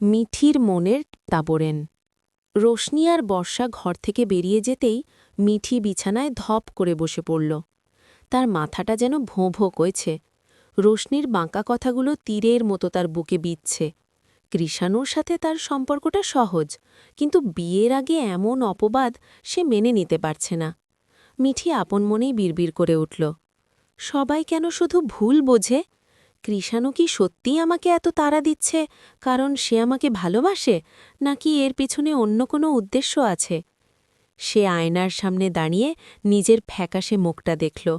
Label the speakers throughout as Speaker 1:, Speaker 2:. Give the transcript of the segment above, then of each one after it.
Speaker 1: মিঠির মনের তাবরেন রোশনি আর বর্ষা ঘর থেকে বেরিয়ে যেতেই মিঠি বিছানায় ধপ করে বসে পড়ল। তার মাথাটা যেন ভোঁ ভোঁ কইছে। রোশনির বাঁকা কথাগুলো তীরের মতো তার বুকে বিচ্ছে কৃষাণুর সাথে তার সম্পর্কটা সহজ, কিন্তু বিয়ের আগে এমন অপবাদ সে মেনে নিতে পারছে না। মিঠি আপন মনেই বিড়বিড় করে উঠল। সবাই কেন শুধু ভুল বোঝে? কৃষাণু কি সত্যিই আমাকে এত তাড়া দিচ্ছে? কারণ সে আমাকে ভালোবাসে? নাকি এর পিছনে অন্য কোনো উদ্দেশ্য আছে? সে আয়নার সামনে দাঁড়িয়ে নিজের ফ্যাকাশে মুখটা দেখল।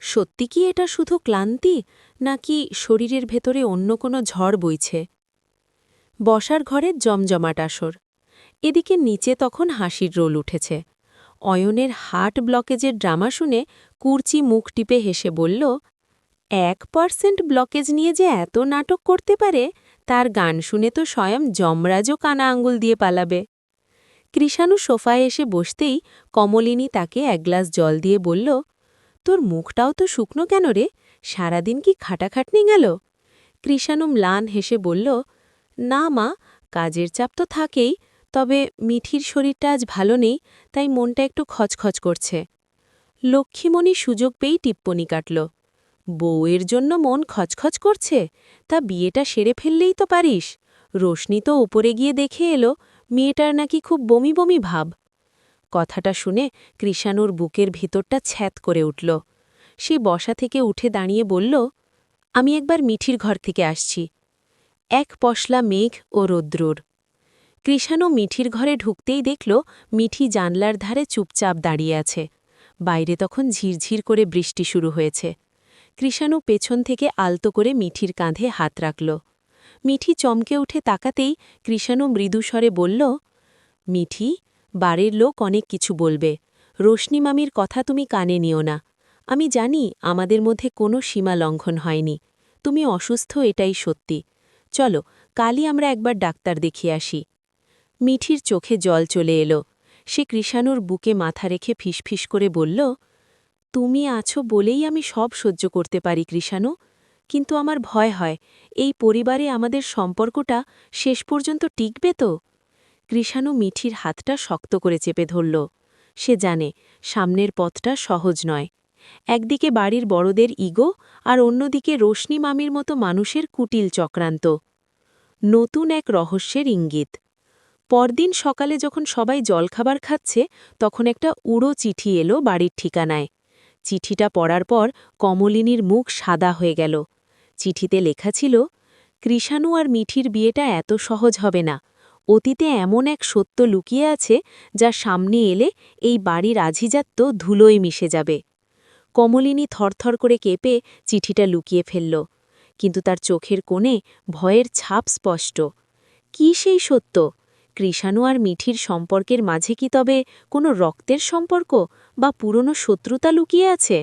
Speaker 1: সত্যি কি এটা শুধু ক্লান্তি? নাকি শরীরের ভেতরে অন্য কোনো ঝড় বইছে? বসার ঘরের জমজমাট আসর। এদিকে নিচে তখন হাসির রোল উঠেছে। অয়নের হার্ট ব্লকেজের ড্রামা শুনে কুর্চি মুখ টিপে হেসে বলল এক পার্সেন্ট ব্লকেজ নিয়ে যে এত নাটক করতে পারে, তার গান শুনে তো স্বয়ং যমরাজও কানা আঙ্গুল দিয়ে পালাবে। কৃষাণু সোফায় এসে বসতেই কমলিনী তাকে এক গ্লাস জল দিয়ে বলল, তোর মুখটাও তো শুকনো কেন রে? সারাদিন কি খাটাখাটনি গেল? কৃষাণু ম্লান হেসে বলল, না মা, কাজের চাপ তো থাকেই, তবে মিঠির শরীরটা আজ ভালো নেই, তাই মনটা একটু খচখচ করছে। লক্ষ্মীমণি সুযোগ পেয়েই টিপ্পনি কাটল। বউয়ের জন্য মন খচখচ করছে, তা বিয়েটা সেরে ফেললেই তো পারিস। রোশনি তো উপরে গিয়ে দেখে এলো, মেয়েটার নাকি খুব বমি বমি ভাব। কথাটা শুনে কৃষাণুর বুকের ভিতরটা ছ্যাত করে উঠল। সে বসা থেকে উঠে দাঁড়িয়ে বলল, আমি একবার মিঠির ঘর থেকে আসছি। এক পশলা মেঘ ও রৌদ্রুর। কৃষাণু মিঠির ঘরে ঢুকতেই দেখল, মিঠি জানলার ধারে চুপচাপ দাঁড়িয়ে আছে। বাইরে তখন ঝিরঝির করে বৃষ্টি শুরু হয়েছে। কৃষাণু পেছন থেকে আলতো করে মিঠির কাঁধে হাত রাখল। মিঠি চমকে উঠে তাকাতেই কৃষাণু মৃদুস্বরে বলল, মিঠি, বাড়ির লোক অনেক কিছু বলবে। রোশনি মামির কথা তুমি কানে নিও না। আমি জানি আমাদের মধ্যে কোনো সীমা লঙ্ঘন হয়নি। তুমি অসুস্থ, এটাই সত্যি। চলো, কালই আমরা একবার ডাক্তার দেখিয়ে আসি। মিঠির চোখে জল চলে এলো। সে কৃষাণুর বুকে মাথা রেখে ফিসফিস করে বলল তুমি আছো বলেই আমি সব সহ্য করতে পারি, কৃষাণু। কিন্তু আমার ভয় হয়, এই পরিবারে আমাদের সম্পর্কটা শেষ পর্যন্ত টিকবে তো? কৃষাণু মিঠির হাতটা শক্ত করে চেপে ধরল। সে জানে, সামনের পথটা সহজ নয়। একদিকে বাড়ির বড়দের ইগো আর অন্যদিকে রোশনি মামির মতো মানুষের কুটিল চক্রান্ত। নতুন এক রহস্যের ইঙ্গিত। পরদিন সকালে যখন সবাই জলখাবার খাচ্ছে, তখন একটা উড়ো চিঠি এলো বাড়ির ঠিকানায়। চিঠিটা পড়ার পর কমলিনীর মুখ সাদা হয়ে গেল। চিঠিতে লেখা ছিল, কৃষাণু আর মিঠির বিয়েটা এত সহজ হবে না। অতীতে এমন এক সত্য লুকিয়ে আছে যা সামনে এলে এই বাড়ির আঝিজাত্য ধুলোয় মিশে যাবে কমলিনী থরথর করে কেঁপে চিঠিটা লুকিয়ে ফেলল, কিন্তু তার চোখের কোণে ভয়ের ছাপ স্পষ্ট। কি সেই সত্য? কৃষাণু আর মিঠির সম্পর্কের মাঝে কি তবে কোনো রক্তের সম্পর্ক বা পুরনো শত্রুতা লুকিয়ে আছে?